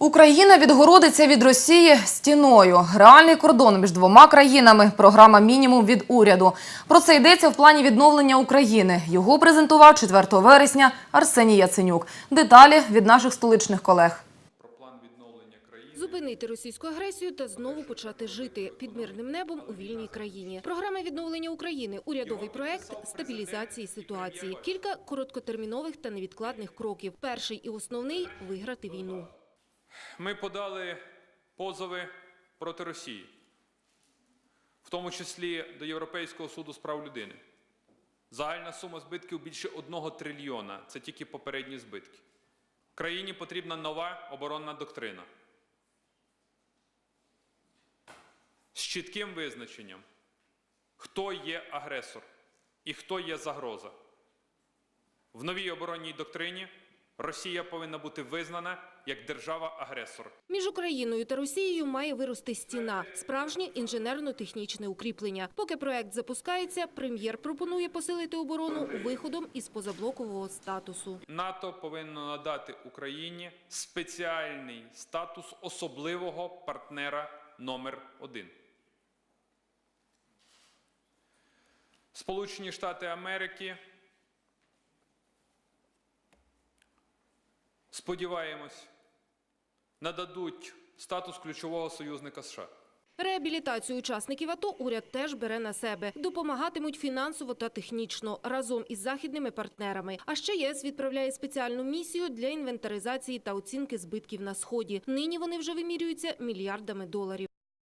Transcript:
Україна відгородиться від Росії стіною. Реальний кордон між двома країнами. Програма мінімум від уряду. Про це йдеться в плані відновлення України. Його презентував 4 вересня Арсеній Яценюк. Деталі від наших столичних колег. Зупинити російську агресію та знову почати жити під мирним небом у вільній країні. Програма відновлення України, урядовий проект стабілізації ситуації. Кілька короткотермінових та невідкладних кроків. Перший і основний виграти війну. Ми подали позови проти Росії, в тому числі до Європейського суду з прав людини. Загальна сума збитків більше одного трильйона. Це тільки попередні збитки. Країні потрібна нова оборонна доктрина з чітким визначенням, хто є агресор і хто є загроза. В новій оборонній доктрині Росія повинна бути визнана як держава-агресор. Між Україною та Росією має вирости стіна – справжнє інженерно-технічне укріплення. Поки проект запускається, прем'єр пропонує посилити оборону виходом із позаблокового статусу. НАТО повинно надати Україні спеціальний статус особливого партнера номер один. Сполучені Штати Америки. Сподіваємось, нададуть статус ключового союзника США. Реабілітацію учасників АТО уряд теж бере на себе. Допомагатимуть фінансово та технічно разом із західними партнерами. А ще ЄС відправляє спеціальну місію для інвентаризації та оцінки збитків на сході. Нині вони вже вимірюються мільярдами доларів.